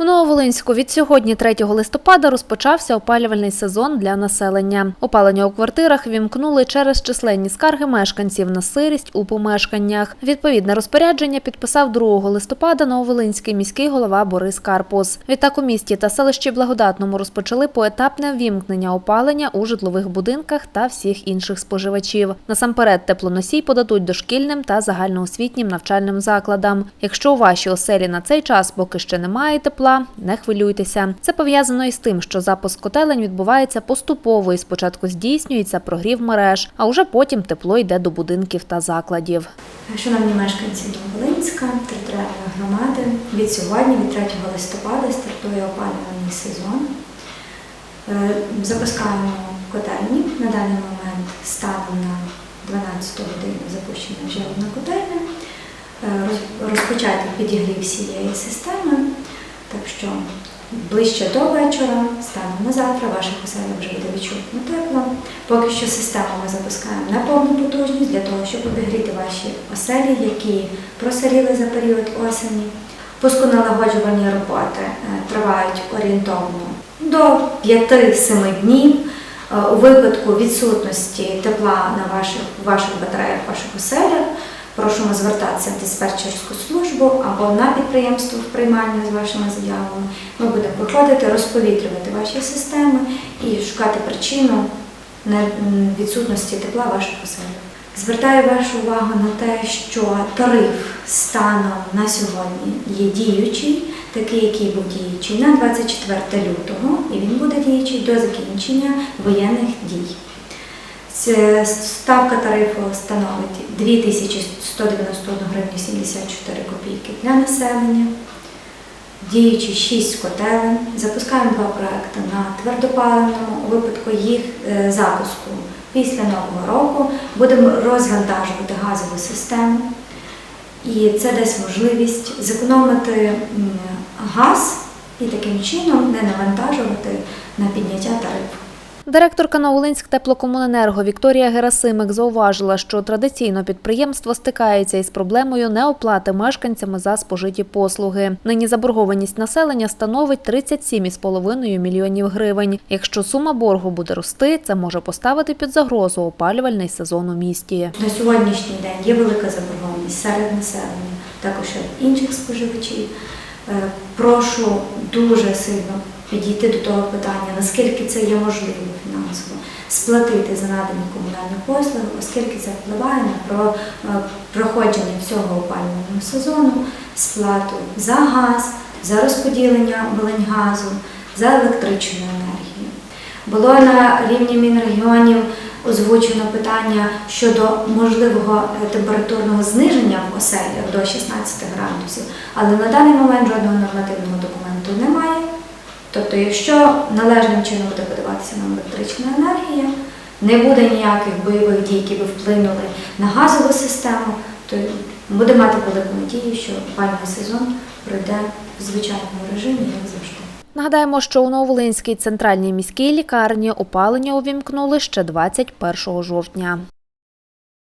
У Нововолинську від сьогодні, 3 листопада, розпочався опалювальний сезон для населення. Опалення у квартирах вімкнули через численні скарги мешканців на сирість у помешканнях. Відповідне розпорядження підписав 2 листопада Нововолинський міський голова Борис Карпус. Відтак у місті та селищі Благодатному розпочали поетапне вімкнення опалення у житлових будинках та всіх інших споживачів. Насамперед, теплоносій подадуть дошкільним та загальноосвітнім навчальним закладам. Якщо у вашій оселі на цей час поки ще немає тепла, не хвилюйтеся. Це пов'язано із тим, що запуск котелень відбувається поступово і спочатку здійснюється прогрів мереж, а уже потім тепло йде до будинків та закладів. Шановні мешканці Новолинська, територіальної громади, від сьогодні, від 3 листопада, стартує опалювальний сезон. Е, Запускаємо котельні. На даний момент станом на 12 годину запущена вже одна котельня. Е, Розпочати підігрів всієї системи. Так що ближче до вечора, станом на завтра, ваших оселях вже буде відчутно тепло. Поки що систему ми запускаємо на повну потужність для того, щоб обігріти ваші оселі, які просаріли за період осені. Пусконалагоджувальні роботи е, тривають орієнтовно до 5-7 днів. Е, У випадку відсутності тепла на ваших, ваших батареях, ваших оселях, просимо звертатися в диспетчерську службу або на підприємство в приймальне з вашими заявами. Ми будемо виходити, розповітрювати ваші системи і шукати причину відсутності тепла ваших оселях. Звертаю вашу увагу на те, що тариф станом на сьогодні є діючий, такий, який був діючий на 24 лютого, і він буде діючий до закінчення воєнних дій. Ставка тарифу становить 2191 гривню 74 копійки для населення. Діючі 6 котелень. Запускаємо два проекти на твердопаливному. У випадку їх е, запуску після Нового року будемо розвантажувати газову систему. І це дасть можливість зекономити газ і таким чином не навантажувати на підняття тарифу. Директорка Новолинськ теплокомуненерго Вікторія Герасимик зауважила, що традиційно підприємство стикається із проблемою неоплати мешканцями за спожиті послуги. Нині заборгованість населення становить 37,5 мільйонів гривень. Якщо сума боргу буде рости, це може поставити під загрозу опалювальний сезон у місті. На сьогоднішній день є велика заборгованість серед населення, також інших споживачів. Е, Прошу дуже сильно підійти до того питання, наскільки це є можливо фінансово, сплатити за надані комунальні послуги, оскільки це впливає на е, проходження всього опалювального сезону, сплату за газ, за розподілення газу, за електричну енергію. Було на рівні Мінрегіонів озвучено питання щодо можливого е, температурного зниження в оселях до 16 градусів, але на даний момент жодного нормативного документу немає. Тобто, якщо належним чином буде подаватися нам електрична енергія, не буде ніяких бойових дій, які би вплинули на газову систему, то буде мати велику надію, що опальний сезон пройде в звичайному режимі, як завжди. Нагадаємо, що у Нововолинській центральній міській лікарні опалення увімкнули ще 21 жовтня.